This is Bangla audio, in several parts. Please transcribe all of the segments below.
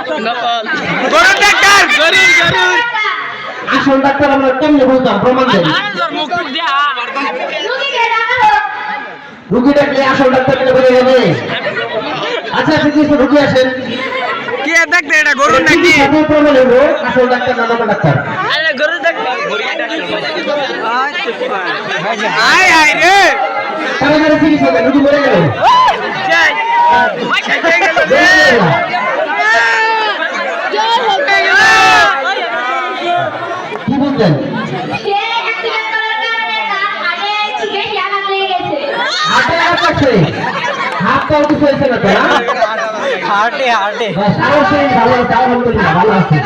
গরুর ডাক্তার গরুর গরুর আসল ডাক্তার আমরা কেমনে বলতাম প্রমাণ দেন রুগী ডাকলে আসল ডাক্তার কেটে যাবে আচ্ছা ঠিক আছে রুগী আসেন কি ডাক্তার এটা গরুর নাকি সাথে প্রমাণ হলো আসল ডাক্তার না নকল ডাক্তার আরে গরুর ডাক্তার আয় আয় রে তাড়াতাড়ি চিকিৎসা রুগী মরে গেল যাই শেষ হয়ে গেল রে কি বুঝলেন সে অ্যাক্সিডেন্ট করার কারণে তার হাড়ে একটু বেশি আঘাত লেগে গেছে হাতে হাত লাগছে হাত পাও কিছু হয়েছে না তো হার্টে হার্টে হ্যাঁ, সারা শরীর ভালো আছে আলহামদুলিল্লাহ ভালো আছে।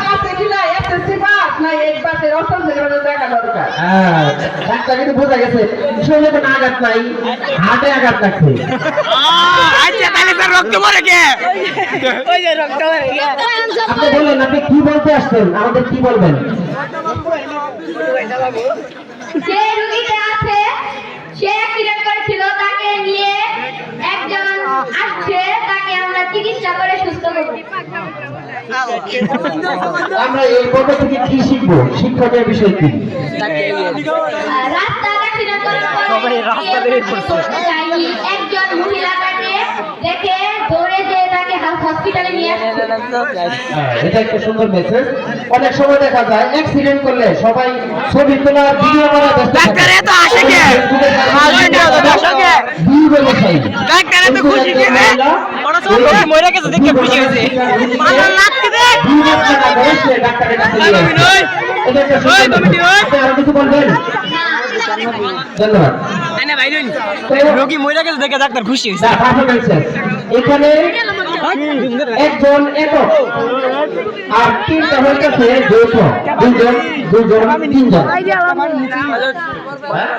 হ্যাঁ ডাক্তার কিন্তু বোঝা গেছে শরীরে কোনো আঘাত নাই হাতে আঘাত লাগছে। আচ্ছা তাহলে স্যার রক্ত মরে কে ওই যে রক্ত মরে কে আপনি কি বলতে আসছেন? আমাদের কি বলবেন? যে রুগীটা আছে সে অ্যাক্সিডেন্ট করেছিল তাকে নিয়ে একজন আসছে তাকে আমরা চিকিৎসা করে সুস্থ করব আমরা এই পর্ব থেকে কি শিখব? বিষয় কি। একজন মহিলা দেখে দৌড়ে যেয়ে তাকে হসপিটালে নিয়ে আসছে। হ্যাঁ, এটা একটা সুন্দর মেসেজ অনেক সময় দেখা যায় অ্যাক্সিডেন্ট করলে সবাই ছবি তোলা ভিডিও করা ব্যস্ত ডাক্তার খুশি কে রে? ওরা সব মরে গেছে দেখে খুশি হয়েছে। দে। ডাক্তারের কাছে নিয়ে ওই কমিটি, ওই। কিছু বলবেন ধন্যবাদ। তো রোগী মরে গেছে দেখে ডাক্তার খুশি হয়েছে এখানে একজন একক আর তাদের কাছে যৌথ দুজন দুজন তিনজন। হ্যাঁ?